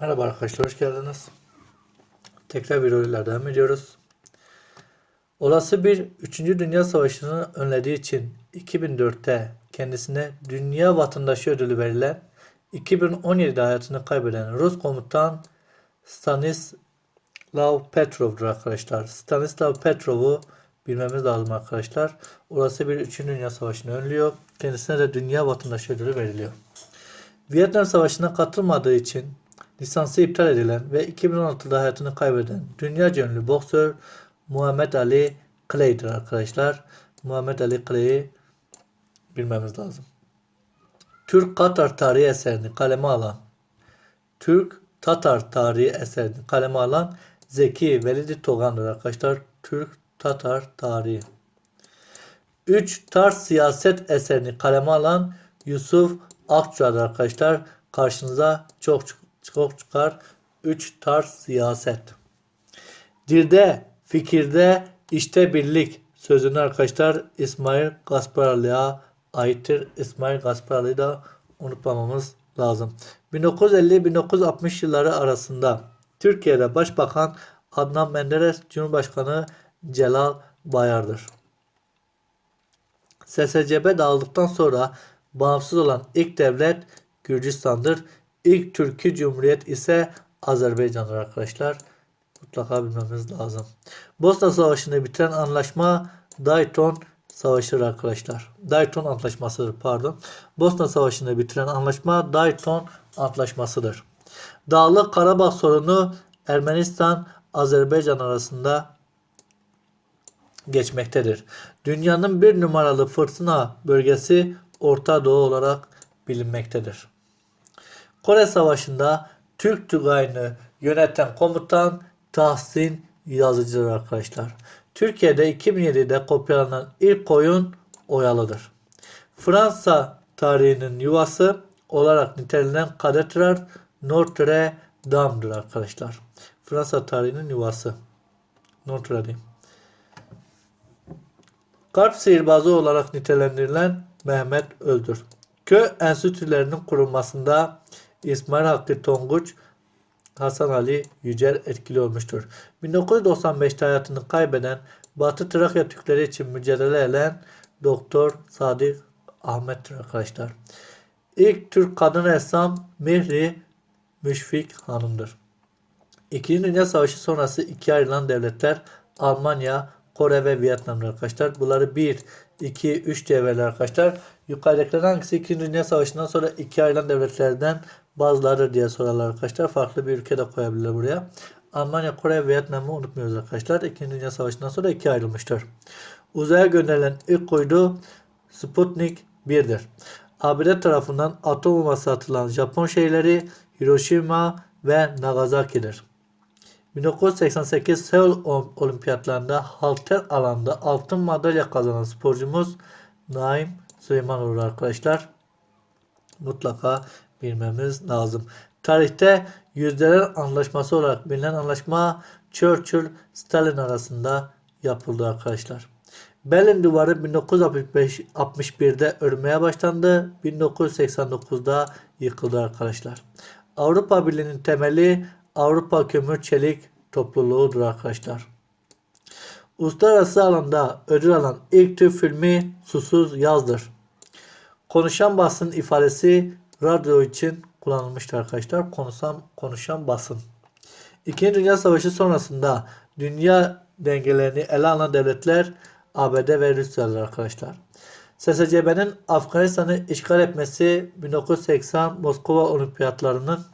Merhaba arkadaşlar, hoş geldiniz. Tekrar videolarla devam ediyoruz. Olası bir 3. Dünya Savaşı'nı önlediği için 2004'te kendisine Dünya Vatandaşı ödülü verilen 2017'de hayatını kaybeden Rus komutan Stanislav Petrov'dur arkadaşlar. Stanislav Petrov'u bilmemiz lazım arkadaşlar. Olası bir 3. Dünya Savaşı'nı önlüyor. Kendisine de Dünya Vatandaşı ödülü veriliyor. Vietnam Savaşı'na katılmadığı için lisansı iptal edilen ve 2016'da hayatını kaybeden dünya ünlü boksör Muhammed Ali Clay'dir arkadaşlar. Muhammed Ali Clay'i bilmemiz lazım. Türk Katar tarihi eserini kaleme alan Türk Tatar tarihi eserini kaleme alan Zeki Velidi Togan'dır arkadaşlar. Türk Tatar tarihi. 3 tarz siyaset eserini kaleme alan Yusuf Akçu'dur arkadaşlar. Karşınıza çok çok çıkar. 3 tarz siyaset. Dilde, fikirde, işte birlik sözünü arkadaşlar İsmail Gasparalı'ya aittir. İsmail Gasparalı'yı da unutmamamız lazım. 1950-1960 yılları arasında Türkiye'de Başbakan Adnan Menderes, Cumhurbaşkanı Celal Bayar'dır. SSCB dağıldıktan sonra bağımsız olan ilk devlet Gürcistan'dır. İlk Türkiye Cumhuriyet ise Azerbaycan'dır arkadaşlar. Mutlaka bilmemiz lazım. Bosna Savaşı'nı bitiren anlaşma Dayton Savaşı'dır arkadaşlar. Dayton Antlaşması'dır pardon. Bosna Savaşı'nı bitiren anlaşma Dayton Antlaşması'dır. Dağlık Karabağ sorunu Ermenistan Azerbaycan arasında geçmektedir. Dünyanın bir numaralı fırtına bölgesi Orta Doğu olarak bilinmektedir. Kore Savaşı'nda Türk Tugayı'nı yöneten komutan Tahsin Yazıcı'dır arkadaşlar. Türkiye'de 2007'de kopyalanan ilk oyun Oyalı'dır. Fransa tarihinin yuvası olarak nitelenen Katedral Notre Dame'dır arkadaşlar. Fransa tarihinin yuvası. Notre Dame. Kalp sihirbazı olarak nitelendirilen Mehmet Özdür. Köy enstitülerinin kurulmasında İsmail Hakkı Tonguç, Hasan Ali Yücel etkili olmuştur. 1995'te hayatını kaybeden Batı Trakya Türkleri için mücadele eden Doktor Sadık Ahmet'tir arkadaşlar. İlk Türk kadın ressam Mihri Müşfik Hanım'dır. İkinci Dünya Savaşı sonrası ikiye ayrılan devletler Almanya, Kore ve Vietnam'dır arkadaşlar. Bunları 1, 2, 3 diye verilir arkadaşlar. Yukarıdakilerden hangisi 2. Dünya Savaşı'ndan sonra ikiye ayrılan devletlerden bazılarıdır diye sorarlar arkadaşlar. Farklı bir ülke de koyabilirler buraya. Almanya, Kore Vietnam'ı unutmuyoruz arkadaşlar. 2. Dünya Savaşı'ndan sonra ikiye ayrılmıştır. Uzaya gönderilen ilk uydu Sputnik 1'dir. ABD tarafından atom bombası atılan Japon şehirleri Hiroşima ve Nagasaki'dir. 1988 Seul Olimpiyatlarında halter alanda altın madalya kazanan sporcumuz Naim Süleymanoğlu arkadaşlar. Mutlaka bilmemiz lazım. Tarihte yüzdeler anlaşması olarak bilinen anlaşma Churchill-Stalin arasında yapıldı arkadaşlar. Berlin Duvarı 1961'de örmeye başlandı. 1989'da yıkıldı arkadaşlar. Avrupa Birliği'nin temeli Avrupa Kömür Çelik Topluluğu'dur arkadaşlar. Uluslararası alanda ödül alan ilk Türk filmi Susuz Yaz'dır. Konuşan basın ifadesi radyo için kullanılmıştır arkadaşlar. Konuşan, konuşan basın. İkinci Dünya Savaşı sonrasında dünya dengelerini ele alan devletler ABD ve Rusya'dır arkadaşlar. SSCB'nin Afganistan'ı işgal etmesi 1980 Moskova Olimpiyatlarının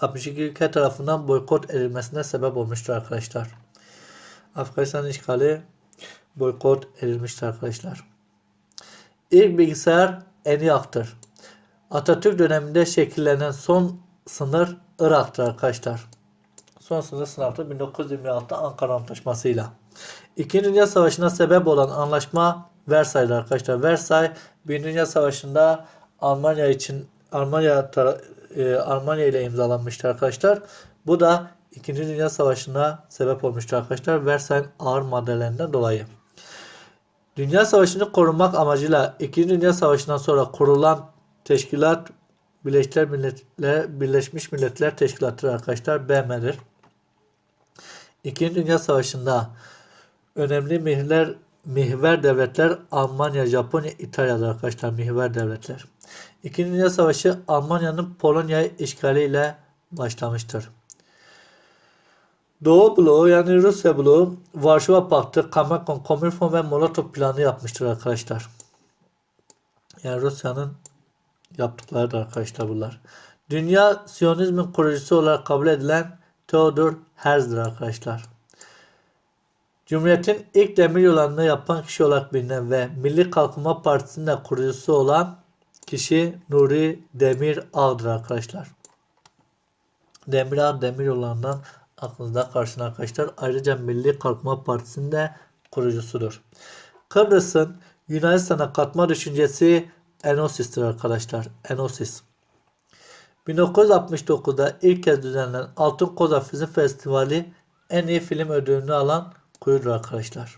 62 ülke tarafından boykot edilmesine sebep olmuştur arkadaşlar. Afganistan işgali boykot edilmiştir arkadaşlar. İlk bilgisayar ENIAC'tır. Atatürk döneminde şekillenen son sınır Irak'tır arkadaşlar. Son sınır sınavı 1926 Ankara Antlaşması'yla. İkinci Dünya Savaşı'na sebep olan anlaşma Versay'dır arkadaşlar. Versay Birinci Dünya Savaşı'nda Almanya için Almanya e, Almanya ile imzalanmıştır arkadaşlar. Bu da İkinci Dünya Savaşı'na sebep olmuştur arkadaşlar. Versay ağır maddelerinden dolayı. Dünya Savaşı'nı korumak amacıyla İkinci Dünya Savaşı'ndan sonra kurulan teşkilat Birleşmiş Milletler, Birleşmiş Milletler Teşkilatı arkadaşlar BM'dir. İkinci Dünya Savaşı'nda önemli mihver, mihver devletler Almanya, Japonya, İtalya'dır arkadaşlar mihver devletler. İkinci Dünya Savaşı Almanya'nın Polonya'yı işgaliyle başlamıştır. Doğu bloğu yani Rusya bloğu Varşova Paktı, Kamakon, Komilfon ve Molotov planı yapmıştır arkadaşlar. Yani Rusya'nın yaptıkları arkadaşlar bunlar. Dünya Siyonizmin kurucusu olarak kabul edilen Theodor Herzl'dir arkadaşlar. Cumhuriyetin ilk demir yollarını yapan kişi olarak bilinen ve Milli Kalkınma Partisi'nin de kurucusu olan kişi Nuri Demir Ağ'dır arkadaşlar. Demir Ağ demir yollarından aklınızda karşın arkadaşlar. Ayrıca Milli Kalkınma Partisi'nin de kurucusudur. Kıbrıs'ın Yunanistan'a katma düşüncesi Enosis'tir arkadaşlar. Enosis. 1969'da ilk kez düzenlenen Altın Koza Film Festivali en iyi film ödülünü alan kuyudur arkadaşlar.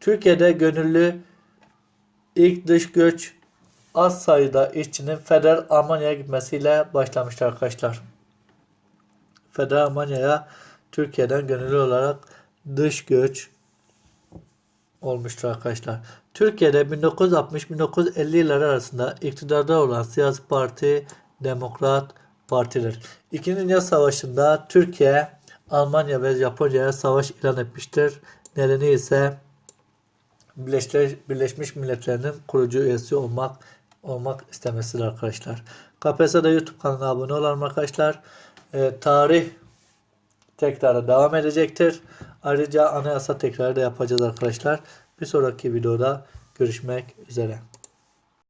Türkiye'de gönüllü ilk dış göç az sayıda işçinin federal Almanya'ya gitmesiyle başlamıştır arkadaşlar. Federal Almanya'ya Türkiye'den gönüllü olarak dış göç olmuştur arkadaşlar. Türkiye'de 1960-1950 yılları arasında iktidarda olan siyasi parti Demokrat Parti'dir. İkinci Dünya Savaşı'nda Türkiye, Almanya ve Japonya'ya savaş ilan etmiştir. Nedeni ise Birleşmiş, Milletler'in kurucu üyesi olmak olmak istemesidir arkadaşlar. KPSS'de YouTube kanalına abone olalım arkadaşlar. Ee, tarih tekrarı devam edecektir. Ayrıca anayasa tekrarı da yapacağız arkadaşlar. Bir sonraki videoda görüşmek üzere.